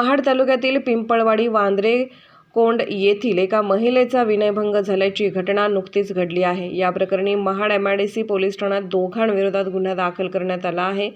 महाड तालुक्यातील पिंपळवाडी वांद्रे कोंड येथील एका महिलेचा विनयभंग झाल्याची घटना नुकतीच घडली आहे. या प्रकरणी Mahad M R D C police ठाण्यात दोघांविरोधात गुन्हा दाखल करण्यात आला आहे.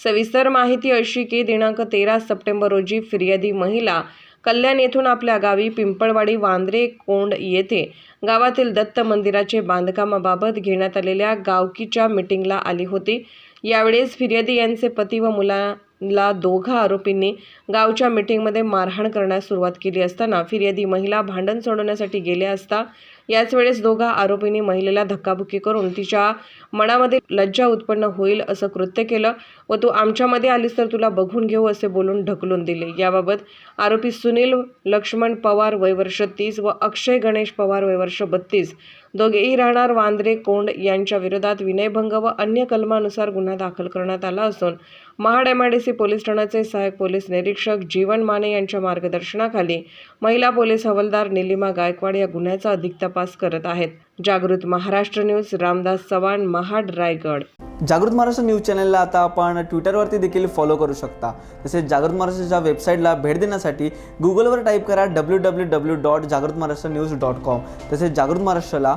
सविस्तर माहिती अशी की दिनांक तेरा सप्टेंबर रोजी फिर्यादी महिला कल्याण येथून आपल्या गावी पिंपळवाडी वांद्रे कोंड येथे गावातील दत्त मंदिराचे बांधकामाबाबत घेण्यात आलेल्या गावकीच्या मिटिंगला आली होती. यावेळेस फिर्यादी यांचे पती व मुलाला दोघा आरोपींनी गावच्या मिटिंगमध्ये मारहाण करण्यास सुरुवात केली असताना फिर्यादी महिला भांडण सोडवण्यासाठी गेल्या असता याच वेळेस दोघा आरोपींनी महिलेला धक्काबुक्की करून तिच्या मनामध्ये लज्जा उत्पन्न होईल असं कृत्य केलं व तू आमच्यामध्ये आलीस तर तुला बघून घेऊ असे बोलून ढकलून दिले. याबाबत आरोपी सुनील लक्ष्मण पवार वयवर्ष तीस व अक्षय गणेश पवार वयवर्ष बत्तीस. दोघेही राहणार वांद्रे कोंड यांच्या विरोधात विनयभंग व अन्य कलमानुसार गुन्हा गुन्हा दाखल करण्यात आला असून महाड एमआयडीसी पोलीस ठाण्याचे सहाय्यक पोलीस निरीक्षक जीवन माने यांच्या मार्गदर्शनाखाली महिला पोलीस हवालदार निलिमा गायकवाड या गुन्ह्याचा अधिक तपास करत आहेत. जागृत महाराष्ट्र न्यूज रामदास चव्हाण महाड रायगड. जागृत महाराष्ट्र न्यूज चॅनलला आता आपण ट्विटरवरती देखील फॉलो करू शकता. तसेच जागृत महाराष्ट्राच्या वेबसाईटला भेट देण्यासाठी गुगलवर टाईप करा डब्ल्यू डब्ल्यू डब्ल्यू डॉट जागृत महाराष्ट्र न्यूज डॉट कॉम तसेच जागृत महाराष्ट्राला